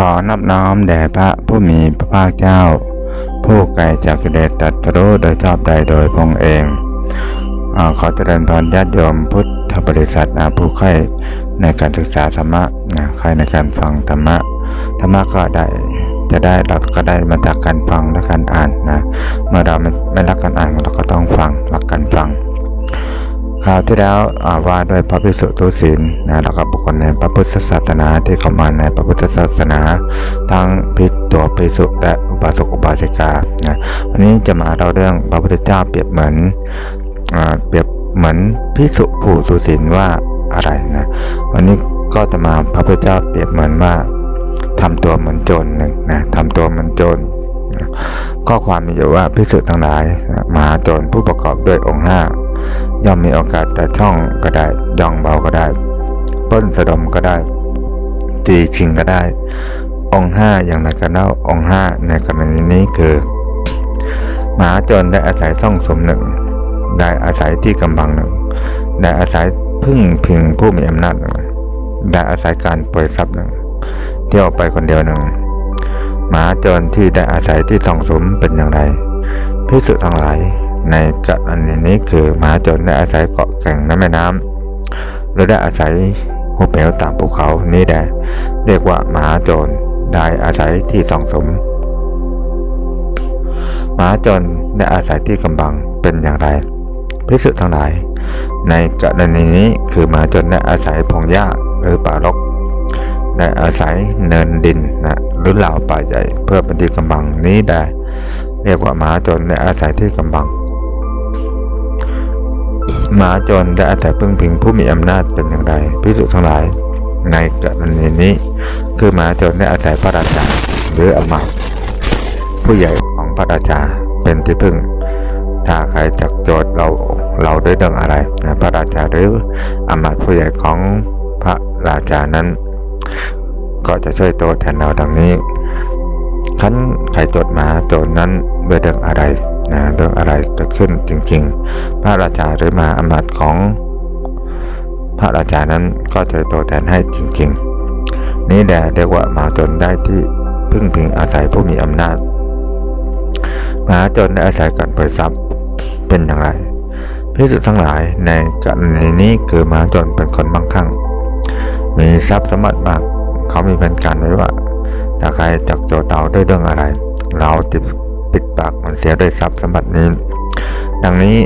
ขอนอบน้อมแด่พระผู้มีพระภาคเจ้า ผู้ไกลจากกิเลสตรัสรู้โดยชอบใดโดยพงเองอขอเจริญพรญาติโยมพุทธบริษัทผู้ใคร่ในการศึกษาธรรมะนะใครในการฟังธรรมะ ธรรมะก็ได้จะได้เราก็ได้มาจากการฟังและการอ่านนะ เมื่อเราไม่รักการอ่านเราก็ต้องฟังรักการฟัง คราวที่แล้วอ่าว่าด้วยพระภิกษุทุศีลนะแล้วก็บุคคลในพระพุทธศาสนาที่เข้ามาในพระพุทธศาสนา ทั้งภิษุตัวภิกษุและอุบาสกอุบาสิกานะวันนี้จะมาเล่าเรื่องพระพุทธเจ้าเปรียบเหมือนอเปรียบเหมือนภิกษุผู้ทุศีลว่าอะไรนะวันนี้ก็จะมาพระพุทธเจ้าเปรียบเหมือนว่าทำตัวเหมือนโจรหนึ่งนะทำตัวเหมือนโจรข้อความมีอยู่ว่าภิกษุทั้งหลายมหาโจรผู้ประกอบด้วยองค์ห้า ย่อมมีโอกาสแต่ช่องก็ได้ย่องเบาก็ได้ป้นสะดมก็ได้ ตีชิงก็ได้ องห้าอย่างไรกันเล่าองห้าในกรณีนี้คือ หมาจรได้อาศัยซ่องสมหนึ่ง ได้อาศัยที่กำบังหนึ่ง ได้อาศัยพึ่งพิงผู้มีอำนาจหนึ่ง ได้อาศัยการปล่อยทรัพย์หนึ่ง เที่ยวไปคนเดียวหนึ่งมาจรที่ได้อาศัยที่ส่องสมเป็นอย่างไรพิสุทั้งหลาย ในกรณีนี้คือมหาจรได้อาศัยเกาะแก่งน้ำแม่น้ำหรือได้อาศัยหุบเหวตามภูเขานี้ได้เรียกว่ามหาจรได้อาศัยที่ส่องสมมหาจรได้อาศัยที่กำบังเป็นอย่างไรพิสุทั้งหลาย ในกรณีนี้คือมหาจรได้อาศัยพงหญ้าหรือป่ารกได้อาศัยเนินดินนะหรือเหล่าป่าใหญ่เพื่อเป็นที่กำบังนี้ได้เรียกว่ามหาจรได้อาศัยที่กำบัง หมาจรได้อาศัยพึ่งพิงผู้มีอำนาจเป็นอย่างไรพิสุทั้งหลาย ในกรณีนี้ คือหมาจรได้อาศัยพระราชาหรืออำมาตย์ผู้ใหญ่ของพระราชาเป็นที่พึ่ง ถ้าใครจักโจทย์เราเราด้วยเรื่องอะไรพระราชาหรืออำมาตย์ผู้ใหญ่ของพระราชานั้น ก็จะช่วยโตแทนเราดังนี้ขันใครจดหมาโจรนั้นด้วยเรื่องอะไร นะเรื่องอะไรเกิดขึ้นจริง ๆ พระราชาหรือมาอำนาจของพระราชานั้นก็จะตัวแทนให้จริง ๆ นี่แหละเรียกว่ามาจนได้ที่พึ่งพิงอาศัยผู้มีอำนาจมหาจนได้อาศัยการเปิดทรัพย์เป็นอย่างไรพิสุทั้งหลายในกรณีนี้คือมหาจนเป็นคนมั่งคั่งมีทรัพย์สมบัติมาก เขามีแผนการไว้ว่าถ้าใครจักโจเราด้วยเรื่องอะไร เราจะ ปิดปากมันเสียด้วยทรัพย์สมบัตินี้ ดังนี้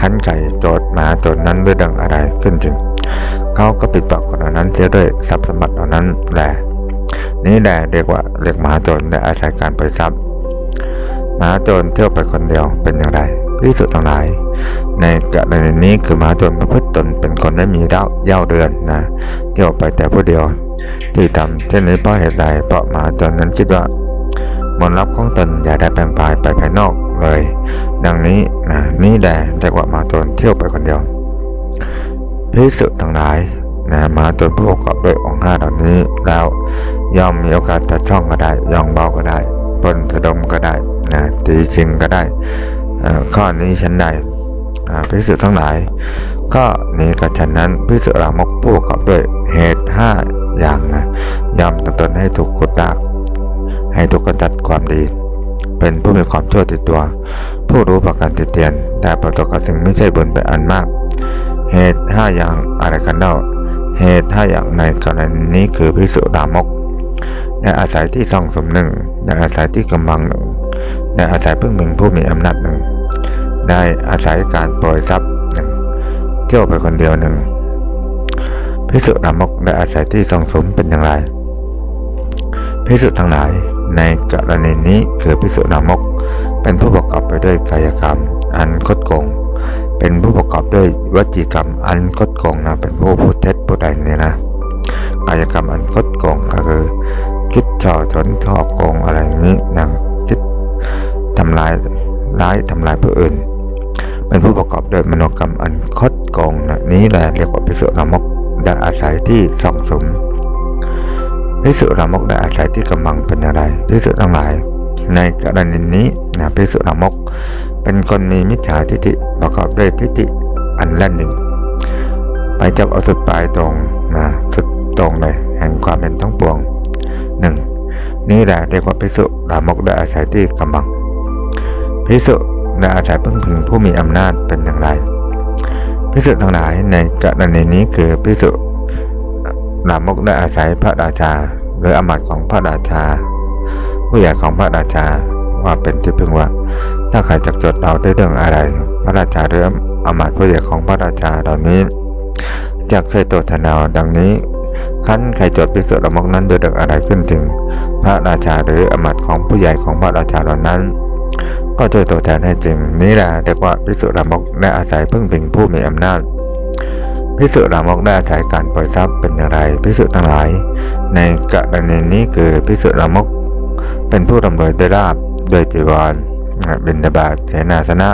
ขันไก่โจทย์มาโจทย์นั้นด้วยเรื่องอะไรขึ้นจึง เขาก็ปิดปากคนเหล่านั้นเสียด้วยทรัพย์สมบัติเหล่านั้นแหละนี่แหละเรียกว่าเรียกมหาโจรได้อาศัยการไปทรัพย์มหาโจรเที่ยวไปคนเดียวเป็นอย่างไรที่สุดทั้งหลาย ในกรณีนี้คือมหาโจรประพฤติตนเป็นคนได้มีเล่าเย่าเดือนนะเที่ยวไปแต่ผู้เดียว ที่ทำเช่นนี้เพราะเหตุใดเพราะมหาโจรนั้นคิดว่า มนต์รับของตนอย่าได้แปลงปลายไปภายนอกเลย ดังนี้นะนี่แหละเรียกว่ามาโจรเที่ยวไปคนเดียวพิสุทั้งหลายนะมาจนผู้ประกอบด้วยองค์ห้าเหล่านี้แล้วย่อมมีโอกาสจะช่องก็ได้ย่องเบาก็ได้ปนสะดมก็ได้นะตีชิงก็ได้ข้อนี้ฉันใดพิสุทั้งหลาย ก็นี้ก็ฉันนั้นพิสุรามกผู้ประกอบด้วยเหตุห้าอย่างนะย่อมตั้งตนให้ถูกกดดาก ให้ถูกกำจัดความดี เป็นผู้มีความชั่วติดตัว ผู้รู้ประการติดเตียน แต่ประกอบกับสิ่งไม่ใช่บุญเป็นอันมาก เหตุห้าอย่างอะไรกันเล่าเหตุห้าอย่างในกรณีนี้คือพิสุรามกได้อาศัยที่ซ่องสมหนึ่งได้อาศัยที่กำบังหนึ่งได้อาศัยพึ่งพิงผู้มีอำนาจหนึ่ง ได้อาศัยการปล่อยทรัพย์หนึ่งเที่ยวไปคนเดียวหนึ่งพิสุรามกได้อาศัยที่ซ่องสมเป็นอย่างไรพิสุทั้งหลาย ในกรณีนี้คือพิสุรามก เป็นผู้ประกอบไปด้วยกายกรรม อันคดโกง เป็นผู้ประกอบด้วยวจีกรรม อันคดโกงนะเป็นผู้พูดเท็จพูดใดเนี่ยนะกายกรรมอันคดโกงก็คือ คิดช่อชนช่อโกงอะไรอย่างนี้นะคิดทำลายร้ายทำลายผู้อื่น เป็นผู้ประกอบด้วยมโนกรรมอันคดโกงนะนี้แหละเรียกว่าพิสุรามกได้อาศัยที่ส่องสม พิสุรามกได้อาศัยที่กำบังเป็นอย่างไรพิสุทั้งหลาย ในกรณีนี้นะพิสุรามก เป็นคนมีมิจฉาทิฏฐิประกอบด้วยทิฏฐิอันแล่นหนึ่ง ไปจับเอาสุดปลายตรงนะสุดตรงเลยแห่งความเป็นทั้งปวงหนึ่งนี่แหละเรียกว่าพิสุลามกได้อาศัยที่กำบังพิสุได้อาศัยพึ่งพิงผู้มีอำนาจเป็นอย่างไรพิสุทั้งหลายในกรณีนี้คือพิสุ ลามกได้อาศัยพระราชา หรืออำมาตย์ของพระราชา ผู้ใหญ่ของพระราชาว่าเป็นที่พึงว่า ถ้าใครจักจดเราได้เรื่องอะไร พระราชาหรืออำมาตย์ผู้ใหญ่ของพระราชาเหล่านี้จากช่วยตัวทนาวดังนี้ขั้นใครจดพิสุละมกนั้นโดยเรื่องอะไรขึ้นถึง พระราชาหรืออำมาตย์ของผู้ใหญ่ของพระราชาเหล่านั้น ก็ช่วยตัวแทนให้จริง นี้แหละเรียกว่าพิสุละมกได้อาศัยพึ่งพิงผู้มีอำนาจ พิสุลามกได้อาศัยการปล่อยทรัพย์เป็นอย่างไรพิสุทั้งหลาย ในกรณีนี้คือพิสุลามก เป็นผู้ร่ำรวยด้วยลาบโดยจีวรบินดาบาตเสนาสนะ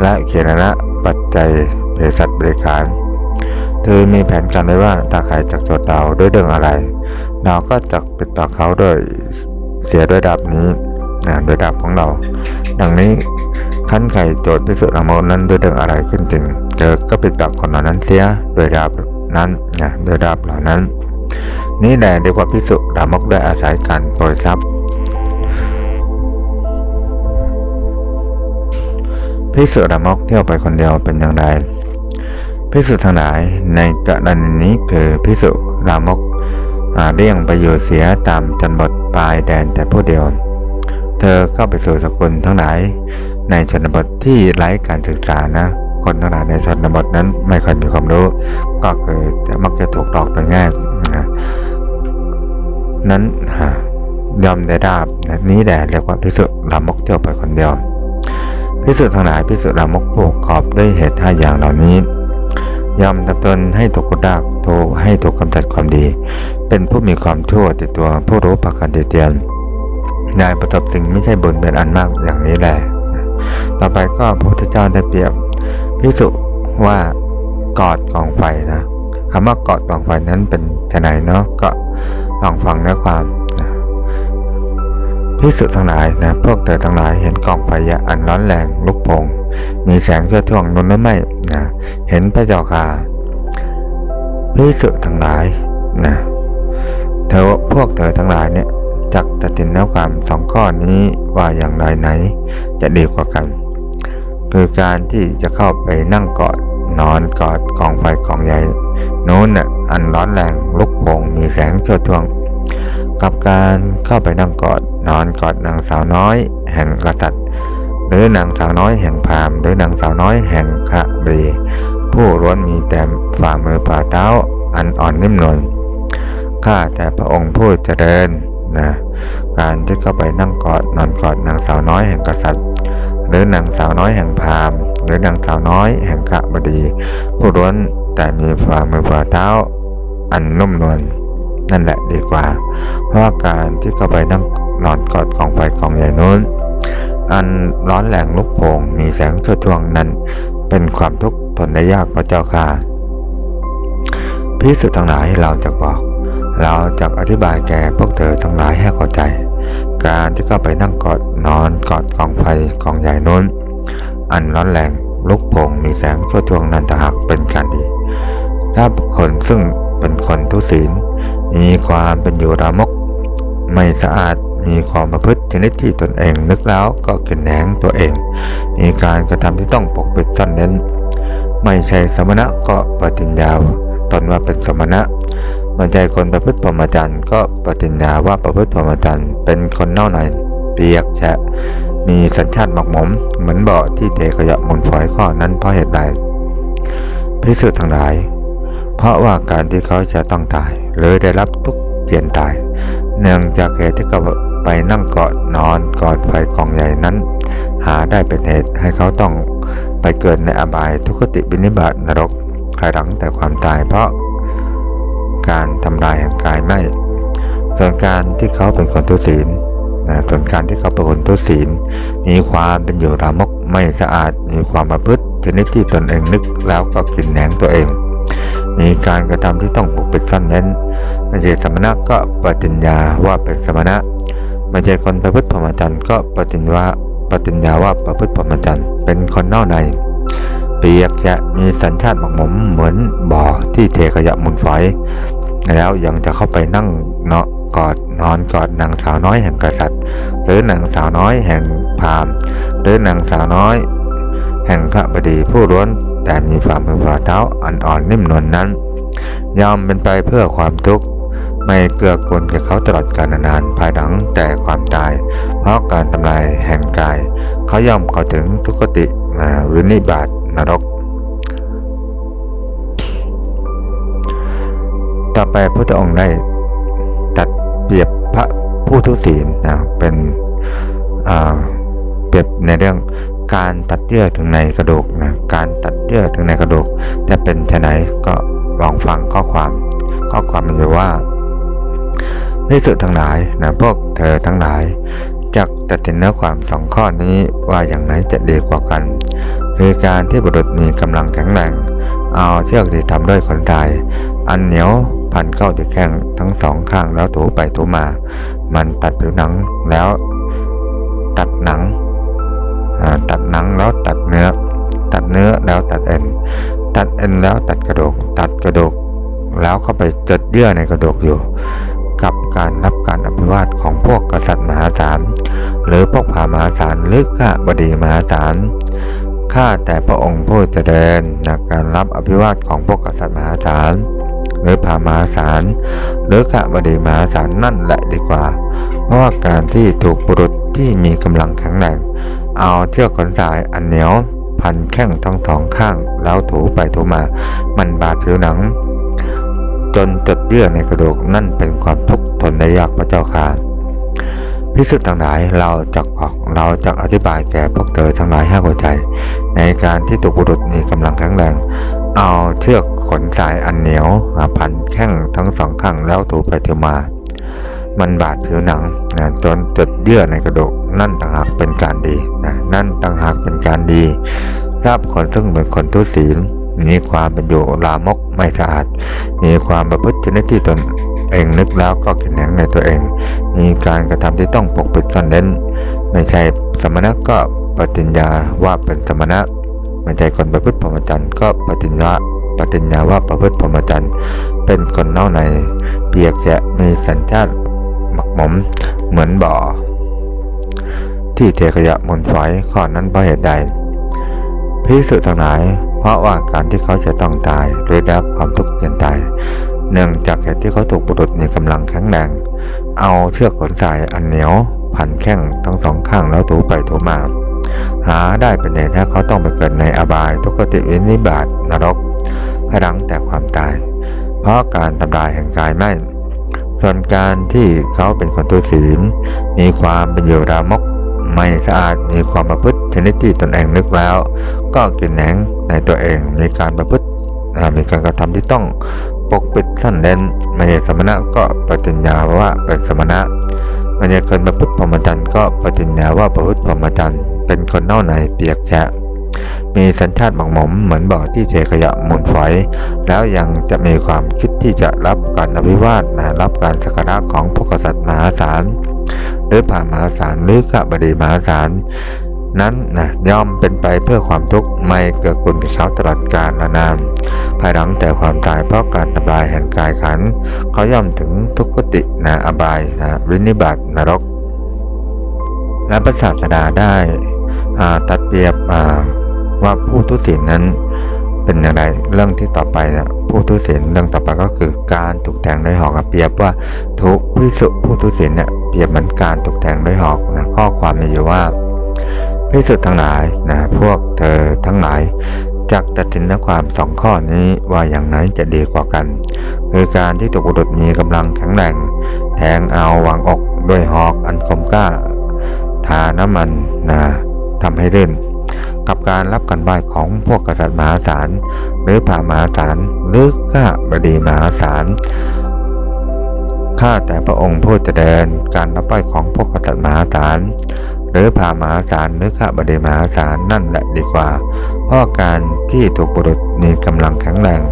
และเขียนะปัจจัยเภสัชบริการเธอมีแผนการไว้ว่าถ้าใครจักจดเราด้วยเรื่องอะไร เราก็จักปิดปากเขาโดยเสียด้วยดาบนี้นะโดยดาบของเรา ดังนี้ขั้นไข่โจทย์พิสุทธิ์อมนั้นด้วยเรื่องอะไรขึ้นจริง เธอก็ปิดปากคนเหล่านั้นเสียโดยดาบนั้นนะโดยดาบเหล่านั้น นี่แหละเรียกว่าพิสุดามกได้อาศัยการโปรยทรัพย์พิสุดามกเที่ยวไปคนเดียวเป็นอย่างไรพิสุทั้งหลายในกรณีนี้คือพิสุรามกเลี่ยงไปอยู่เสียตามจนบทปลายแดนแต่ผู้เดียว เธอเข้าไปสู่สกุลทั้งหลายในชนบทที่ไร้การศึกษานะ คนทั้งหลายในชนบทนั้นไม่ค่อยมีความรู้ ก็คือจะมักจะถูกหลอกโดยง่ายนะนั้นยอมได้ดาบนี้แหละเรียกว่าพิสุรามกเที่ยวไปคนเดียวพิสุทั้งหลายพิสุรามกผูกขอบด้วยเหตุห้าอย่างเหล่านี้ยอมทำตนให้ถูกกุดากถูกให้ถูกกำจัดความดี เป็นผู้มีความชั่วติดตัวผู้รู้ประการเตียนนายประสบสิ่งไม่ใช่บุญเป็นอันมากอย่างนี้แหละ ต่อไปก็พระพุทธเจ้าได้เปรียบ พิสุว่ากอดกองไฟนะคำว่ากอดกองไฟนั้นเป็นชไหนเนาะก็ลองฟังเนื้อความพิสุทั้งหลายนะพวกเธอทั้งหลายเห็นกองไฟอันร้อนแรงลุกโผงมีแสงชั่วท่วงนุนนั้นไม่นะเห็นพระเจ้าค่ะพิสุทั้งหลายนะเธอพวกเธอทั้งหลายเนี่ยจักตัดสินแล้วความสองข้อนี้ว่าอย่างไรไหน จะดีกว่ากัน คือการที่จะเข้าไปนั่งกอดนอนกอดกองไฟกองใหญ่นู้นน่ะอันร้อนแรงลุกโผงมีแสงโชดช่วง กับการเข้าไปนั่งกอดนอนกอดนางสาวน้อย แห่งกษัตริย์ หรือนางสาวน้อยแห่งพามหรือนางสาวน้อยแห่งขะบรีผู้ล้วนมีแต่ฝ่ามือป่าเท้าอันอ่อนนิ่มนวลข้าแต่พระองค์ผู้เจริญนะการที่เข้าไปนั่งกอดนอนกอดนางสาวน้อยแห่งกษัตริย์ หรือนางสาวน้อยแห่งพามหรือนางสาวน้อยแห่งขะบดี ผู้ล้วนแต่มีฝ่ามือฝ่าเท้า อันนุ่มนวลนั่นแหละดีกว่า เพราะการที่เข้าไปนั่งนอนกอดกองไฟกองใหญ่นู้น อันร้อนแรงลุกโผงมีแสงชั่วทวงนั้น เป็นความทุกข์ทนได้ยากพระเจ้าค่ะพิสุทั้งหลายเราจะบอก เราจะอธิบายแก่พวกเธอทั้งหลายให้เข้าใจ การที่เข้าไปนั่งกอดนอนกอดกองไฟกองใหญ่นู้น อันร้อนแรงลุกโผงมีแสงชั่วทวงนันจะหักเป็นการดี ถ้าคนซึ่งเป็นคนทุศีล มีความเป็นอยู่รามก ไม่สะอาดมีความประพฤติชนิดที่ตนเองนึกแล้วก็กินแหนงตัวเอง มีการกระทำที่ต้องปกปิดซ่อนเน้น ไม่ใช่สมณะก็ปฏิญญาตนว่าเป็นสมณะ มันใจคนประพฤติพรหมจรรย์ก็ปฏิญญาว่าประพฤติพรหมจรรย์เป็นคนเน่าหน่อยเปียกแฉะมีสัญชาติหมักหมม เหมือนบ่อที่เทขยะมูลฝอยข้อนั้นเพราะเหตุใดพิสูจน์ทั้งหลาย เพราะว่าการที่เขาจะต้องตาย หรือได้รับทุกเจียนตาย เนื่องจากเหตุที่เขาไปนั่งเกาะนอนกอดไฟกองใหญ่นั้น หาได้เป็นเหตุให้เขาต้องไปเกิดในอบายทุกขติบินิบาตนรกภายหลังแต่ความตายเพราะ การทำลายแห่งกายไม่ ส่วนการที่เขาเป็นคนทุศีลนะส่วนการที่เขาเป็นคนทุศีล มีความเป็นอยู่รามกไม่สะอาด มีความประพฤติชนิดที่ตนเองนึกแล้วก็กินแหนงตัวเอง มีการกระทำที่ต้องปกปิดซ่อนเน้นไม่ใช่สมณะก็ปฏิญญาว่าเป็นสมณะไม่ใช่คนประพฤติพรหมจรรย์ก็ปฏิญญาปฏิญญาว่าประพฤติพรหมจรรย์เป็นคนนอกใน ปียกจะมีสัญชาติหมกหมมเหมือนบ่อที่เทขยะมุนฝอย แล้วยังจะเข้าไปนั่งเนาะกอดนอนกอดนางสาวน้อยแห่งกษัตริย์ หรือนางสาวน้อยแห่งพราหมณ์หรือนางสาวน้อย แห่งพระบดีผู้ล้วนแต่มีฝ่ามือฝ่าเท้าอ่อนๆนิ่มนวลนนั้น ยอมเป็นไปเพื่อความทุกข์ไม่เกื้อกูลแก่เขาตลอดกาลนานภายหลังแต่ความตาย เพราะการทำลายแห่งกาย เขาย่อมเข้าถึงทุกติอ่าวินิบาต นรก ต่อไปพระพุทธองค์ได้ตัดเปรียบพระผู้ทุศีลนะเป็นอ่าเปรียบในเรื่องการตัดเยื่อถึงในกระดูกนะการตัดเยื่อถึงในกระดูกจะเป็นไฉนก็ลองฟังข้อความ ข้อความมันอยู่ว่าพิสุทั้งหลายนะพวกเธอทั้งหลายจักตัดสินเนื้อความสองข้อนี้ว่าอย่างไหนจะดีกว่ากัน คือการที่บุรุษมีกำลังแข็งแรง เอาเชือกที่ทำด้วยขนตาย อันเหนียวพันเข้าที่แข้งทั้งสองข้างแล้วถูไปถูมา มันตัดผิวหนังแล้ว ตัดหนัง ตัดหนังแล้วตัดเนื้อ ตัดเนื้อแล้วตัดเอ็น ตัดเอ็นแล้วตัดกระดูก ตัดกระดูกแล้วเข้าไปจดเยื่อในกระดูกอยู่ กับการรับการอภิวาทของพวกกษัตริย์มหาศาลหรือพวกผามหาศาลหรือข้าบดีมหาศาล ข้าแต่พระองค์ผู้เจริญนะการรับอภิวาทของพวกกษัตริย์มหาศาลหรือพามหาศาลหรือข้าบดีมหาศาลนั่นแหละดีกว่า เพราะว่าการที่ถูกบุรุษที่มีกำลังแข็งแรงเอาเชือกขนสายอันเหนียว พันแข้งทั้งสองข้าง แล้วถูไปถูมา มันบาดผิวหนัง จนจดเยื่อในกระดูกนั่นเป็นความทุกข์ทนได้ยากพระเจ้าค่ะ พิสุทธ์ทั้งหลายเราจักบอกเราจักอธิบายแก่พวกเธอทั้งหลายให้เข้าใจ ในการที่ถูกบุรุษมีกำลังแข็งแรง เอาเชือกขนสายอันเหนียวมาพันแข้งทั้งสองข้างแล้วถูไปถูมา มันบาดผิวหนังนะจนจดเยื่อในกระดูกนั่นต่างหากเป็นการดีนะนั่นต่างหากเป็นการดีทราบคนซึ่งเป็นคนทุศีลมีความเป็นอยู่ลามกไม่สะอาด มีความประพฤติชนิดที่ตน เองนึกแล้วก็ขินแหงในตัวเอง มีการกระทำที่ต้องปกปิดซ่อนเร้น ไม่ใช่สมณะก็ปฏิญญาว่าเป็นสมณะ ไม่ใช่คนประพฤติพรหมจรรย์ก็ปฏิญญาปฏิญญาว่าประพฤติพรหมจรรย์ เป็นคนเน่าใน เปียกแฉะมีสัญชาติหมักหมมเหมือนบ่อ ที่เทขยะมนฝอยข้อนั้นเพราะเหตุใดพิสุทั้งหลาย เพราะว่าการที่เขาจะต้องตายหรือได้รับความทุกข์เกินตาย เนื่องจากเหตุที่เขาถูกบุรุษมีกำลังแข็งแรง เอาเชือกขนสายอันเหนียวพันแข้งทั้งสองข้างแล้วถูไปถูมา หาได้เป็นเหตุให้เขาต้องไปเกิดในอบายทุกขติวินิบาตนรกภายหลังแต่ความตาย เพราะการทำลายแห่งกายไม่ ส่วนการที่เขาเป็นคนทุศีล มีความเป็นอยู่รามกไม่สะอาดมีความประพฤติชนิดที่ตนเองนึกแล้ว ก็กินแหนงในตัวเองมีการประพฤติมีการกระทำที่ต้อง ปกปิดซ่อนเร้นไม่ใช่สมณะก็ปฏิญญาว่าเป็นสมณะไม่ใช่คนประพฤติพรหมจรรย์ก็ปฏิญญาว่าประพฤติพรหมจรรย์เป็นคนเน่าในเปียกแฉะมีสัญชาติหมักหมมเหมือนบ่อที่เทขยะมูลฝอย แล้วยังจะมีความคิดที่จะรับการอภิวาทนะรับการสักการะของพวกษัตริย์มหาศาลหรือผ่ามหาศาลหรือข้าบดีมหาศาล นั้นนะย่อมเป็นไปเพื่อความทุกข์ไม่เกิดคุณกับเขาตลอดกาลนานภายหลังแต่ความตายเพราะการทำลายแห่งกายขันเขาย่อมถึงทุกขตินะอบายนะวินิบาตนรก และพระศาสดาได้อ่าตัดเปรียบว่าผู้ทุศีลนั้นเป็นอย่างไรเรื่องที่ต่อไปนะผู้ทุศีลเรื่องต่อไปก็คือการถูกแทงด้วยหอกเปรียบว่าทุกวิสุผู้ทุศีลเนี่ยเปรียบเหมือนการถูกแทงด้วยหอกนะข้อความมีอยู่ว่า พิสุทั้งหลายนะพวกเธอทั้งหลายจักตัดสินความสองข้อนี้ว่าอย่างไหนจะดีกว่ากัน คือการที่ถูกบุรุษมีกำลังแข็งแรงแทงเอาวางอกด้วยหอกอันคมกล้า ทาน้ำมันนะทำให้เล่น กับการรับกันไหวของพวกกษัตริย์มหาศาลหรือผ่ามหาศาลหรือข้าบดีมหาศาลข้าแต่พระองค์ผู้เจริญการรับไหวของพวกกษัตริย์มหาศาล หรือผ่ามหาศาลหรือข้าบดีมหาศาลนั่นแหละดีกว่า เพราะการที่ถูกบุรุษมีกำลังแข็งแรง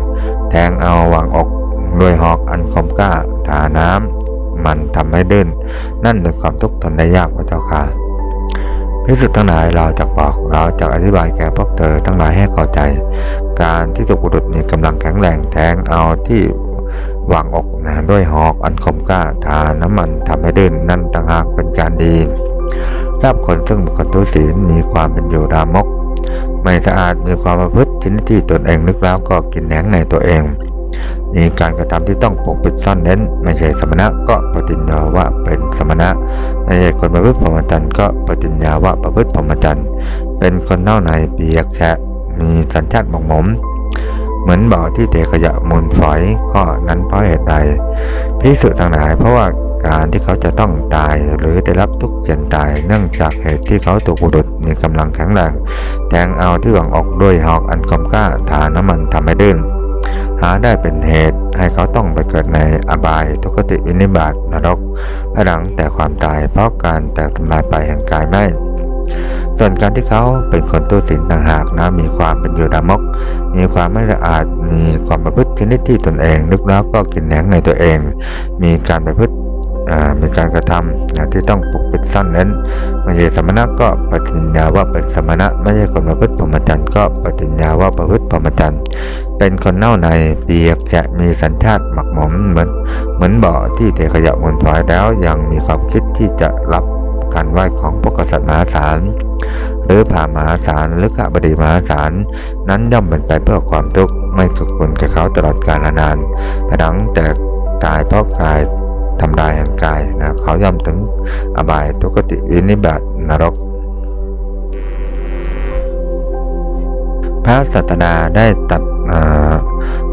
แทงเอาวางอกด้วยหอกอันคมกล้าทาน้ำมันทำให้ดื้นนั่นเป็นความทุกข์ทนได้ยากพระเจ้าค่ะพิสุทธ์ทั้งหลายเราจะบอกเราจะอธิบายแก่พวกเธอทั้งหลายให้เข้าใจ การที่ถูกบุรุษมีกำลังแข็งแรงแทงเอาที่วางอกนะด้วยหอกอันคมกล้าทาน้ำมันทำให้ดื่นนั่นต่างหากเป็นการดี รับคนซึ่งเป็นคนทุศีลมีความเป็นอยู่รามก ไม่สะอาดมีความประพฤติชนิดที่ตนเองนึกแล้วก็กินแหนงในตัวเอง มีการกระทำที่ต้องปกปิดซ่อนเร้น ไม่ใช่สมณะก็ปฏิญญาว่าเป็นสมณะไม่ใช่คนประพฤติพรหมจรรย์ก็ปฏิญญาว่าประพฤติพรหมจรรย์เป็นคนเน่าในเปียกแฉะมีสัญชาติหมกหมมเหมือนบ่อที่เทขยะมูลฝอยข้อนั้นเพราะเหตุใดพิสุทั้งหลายเพราะว่า การที่เขาจะต้องตายหรือได้รับทุกข์เจ็นตาย เนื่องจากเหตุที่เขาถูกบุรุษมีกำลังแข็งแรงแทงเอาที่หวังออกด้วยหอกอันคมกล้าทาน้ำมันทำให้ดื้นหาได้เป็นเหตุให้เขาต้องไปเกิดในอบายทุกติวินิบาตนรกหลังแต่ความตายเพราะการแตกทำลายไปแห่งกายไม่ส่วนการที่เขาเป็นคนตู้สินต่างหากนะมีความเป็นอยู่ดามก มีความไม่สะอาด มีความประพฤติชนิดที่ตนเอง นึกแล้วก็กินแหนงในตัวเอง มีการประพฤติ มีการกระทำนะที่ต้องปกปิดซ่อนเร้นไม่ใช่สมณะก็ปฏิญญาว่าเป็นสมณะไม่ใช่คนประพฤติพรหมจรรย์ก็ปฏิญญาว่าประพฤติพรหมจรรย์เป็นคนเน่าในเปียกแฉะมีสัญชาติหมักหมมเหมือนเหมือนบ่อที่เทขยะมูลฝอยแล้วยังมีความคิดที่จะรับการไหว้ของพวกกษัตริย์มหาศาลหรือผ่ามหาศาลหรือขบดีมหาศาลนั้นย่อมเป็นไปเพื่อความทุกข์ไม่กุกุลแก่เขาตลอดกาลนานแต่ดังแต่ตายเพราะกาย ทำลายแห่งกายนะเขาย่อมถึงอบายทุกติวินิบาตนรก พระสัตดาได้ตัด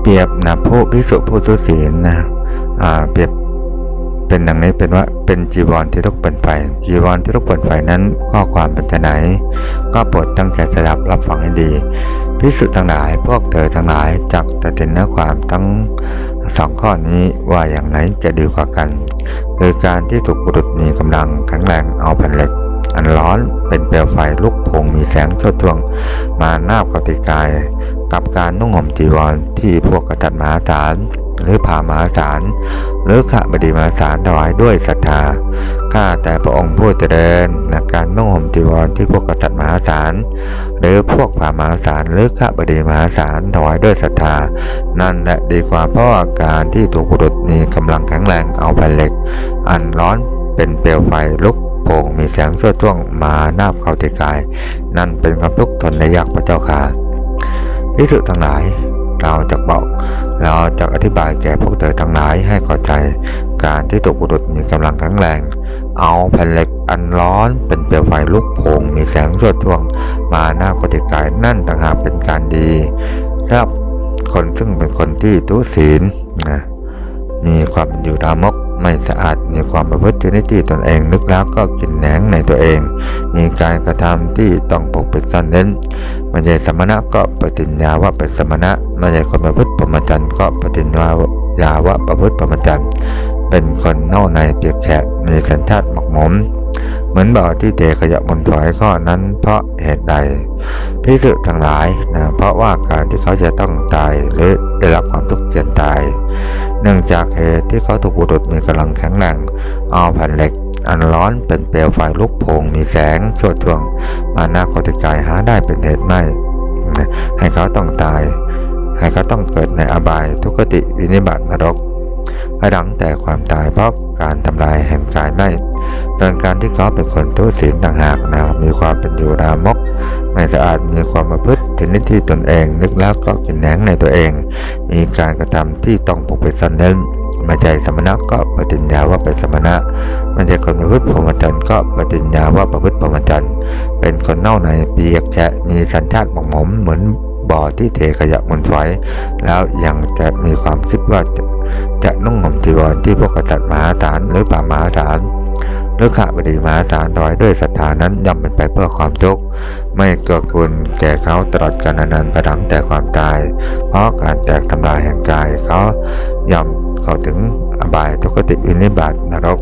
เปรียบนะผู้พิสุผู้ทุศีลนะอ่าเปรียบเป็นดังนี้เป็นว่าเป็นจีวรที่ลุกเป็นไฟจีวรที่ลุกเป็นไฟนั้นข้อความเป็นจะไหน ก็โปรดตั้งใจสดับรับฟังให้ดีพิสุทั้งหลายพวกเธอทั้งหลายจักตัดสินเนื้อความทั้ง สองข้อนี้ว่าอย่างไหนจะดีกว่ากัน คือการที่ถูกบุรุษมีกำลังแข็งแรงเอาแผ่นเหล็ก อันร้อนเป็นเปลวไฟลุกพงมีแสงโชดช่วง มานาบกตีกาย กับการนุ่งห่มจีวรที่พวกกษัตริย์มหาศาล หรือพามาศาลหรือขบดีมาศาลถวายด้วยศรัทธาข้าแต่พระองค์ผู้เจริญนะการนุ่งห่มจีวรที่พวกกษัตริย์มหาศาลหรือพวกพามาศาลหรือขบดีมหาศาลถวายด้วยศรัทธา นั่นแหละดีกว่าเพราะว่าการที่ถูกบุรุษมีกำลังแข็งแรงเอาแผ่นเหล็ก อันร้อนเป็นเปลวไฟลุกโผงมีแสงชั่วช่วงมานาบเข้าที่กาย นั่นเป็นความทุกข์ทนได้ยากพระเจ้าค่ะพิสุทั้งหลายเราจะบอก เราจะอธิบายแก่พวกเธอทั้งหลายให้เข้าใจ การที่ถูกบุรุษมีกำลังแข็งแรง เอาแผ่นเหล็กอันร้อนเป็นเปลวไฟลุกโผงมีแสงสดท่วง มาหน้าโคติกายนั่นต่างหากเป็นการดีครับคนซึ่งเป็นคนที่ทุศีลนะมีความอยู่รามก ไม่สะอาดมีความประพฤติในที่ตนเองนึกแล้วก็กินแหนงในตัวเอง มีการกระทำที่ต้องปกปิดซ่อนเร้นไม่ใช่สมณะก็ปฏิญญาว่าเป็นสมณะไม่ใช่คนประพฤติปรมจรรย์ก็ปฏิญญาว่าประพฤติปรมจรรย์เป็นคนเน่าในเปียกแฉะมีสัญชาติหมกหมม เหมือนบ่อที่เทขยะมนถอยข้อนั้นเพราะเหตุใดพิสุทั้งหลายนะเพราะว่าการที่เขาจะต้องตายหรือได้รับความทุกข์เจียนตาย เนื่องจากเหตุที่เขาถูกบุรุษมีกำลังแข็งแรงเอาแผ่นเหล็ก อันร้อนเป็นเปลวไฟลุกโพงมีแสงสวดช่วง มาหน้าโคติกายหาได้เป็นเหตุไม่ให้เขาต้องตายให้เขาต้องเกิดในอบายทุกติวินิบาตนรกให้หลังแต่ความตายเพราะการทำลายแห่งกายไม่ ส่วนการที่เขาเป็นคนทุศีลต่างหากนะมีความเป็นอยู่รามก ไม่สะอาดมีความประพฤติชนิดที่ตนเอง นึกแล้วก็กินแหนงในตัวเอง มีการกระทำที่ต้องปกปิดซ่อนเร้นไม่ใช่สมณะก็ปฏิญญาว่าเป็นสมณะไม่ใช่คนประพฤติพรหมจรรย์ก็ปฏิญญาว่าประพฤติพรหมจรรย์เป็นคนเน่าในเปียกแฉะมีสัญชาติหมองหมมเหมือนบ่อที่เทขยะบนไฟแล้วยังจะมีความคิดว่าจะจะนุ่งห่มจีวรที่พวกกษัตริย์มหาศาลหรือป่ามหาศาล นึกขะบดีมาสารถอยด้วยศรัทธานั้นย่อมเป็นไปเพื่อความทุกข์ไม่เกื้อกูลแก่เขาตลอดกาลนานประดังแต่ความตาย เพราะการแตกทำลายแห่งกายเขาย่อมเข้าถึงอบายทุกขติวินิบาตนรก